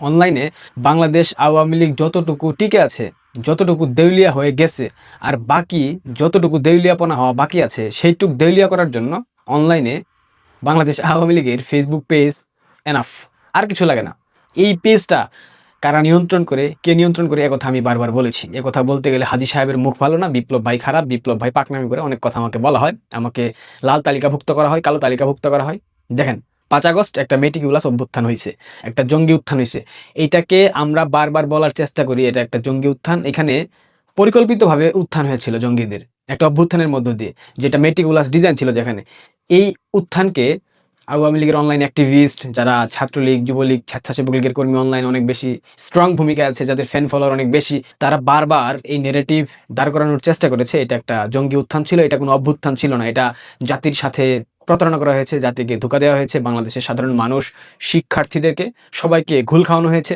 অনলাইনে বাংলাদেশ আওয়ামী লীগ যতটুকু টিকে আছে, যতটুকু দেউলিয়া হয়ে গেছে, আর বাকি যতটুকু দেউলিয়াপনা হওয়া বাকি আছে, সেইটুকু দেউলিয়া করার জন্য অনলাইনে বাংলাদেশ আওয়ামী লীগের ফেসবুক পেজ এনাফ আর কিছু লাগে না। এই পেজটা কারা নিয়ন্ত্রণ করে, কে নিয়ন্ত্রণ করে একথা আমি বারবার বলেছি। কথা বলতে গেলে হাজি সাহেবের মুখ ভালো না, বিপ্লব ভাই খারাপ, বিপ্লব ভাই পাকনামি করে অনেক কথা আমাকে বলা হয়। আমাকে লাল তালিকাভুক্ত করা হয়, কালো তালিকাভুক্ত করা হয়। দেখেন পাঁচ আগস্ট একটা মেটিকুলাস অভ্যুত্থান হয়েছে একটা জঙ্গি উত্থান হয়েছে এইটাকে আমরা বারবার বলার চেষ্টা করি, এটা একটা জঙ্গি উত্থান। এখানে পরিকল্পিতভাবে উত্থান হয়েছিল জঙ্গিদের, একটা অভ্যুত্থানের মধ্য দিয়ে, যেটা মেটিকুলাস ডিজাইন ছিল যেখানে। এই উত্থানকে আওয়ামী লীগের অনলাইন অ্যাক্টিভিস্ট যারা ছাত্রলীগ, যুবলীগ, স্বেচ্ছাসেবক লীগের কর্মী অনলাইন অনেক বেশি স্ট্রং ভূমিকা আছে, যাদের ফ্যান ফলোয়ার অনেক বেশি, তারা বারবার এই নেরেটিভ দাঁড় করানোর চেষ্টা করেছে। এটা একটা জঙ্গি উত্থান ছিল, এটা কোনো অভ্যুত্থান ছিল না। এটা জাতির সাথে প্রতারণা করা হয়েছে, জাতিকে ধোকা দেওয়া হয়েছে, বাংলাদেশের সাধারণ মানুষ, শিক্ষার্থীদেরকে সবাইকে ঘুল খাওয়ানো হয়েছে।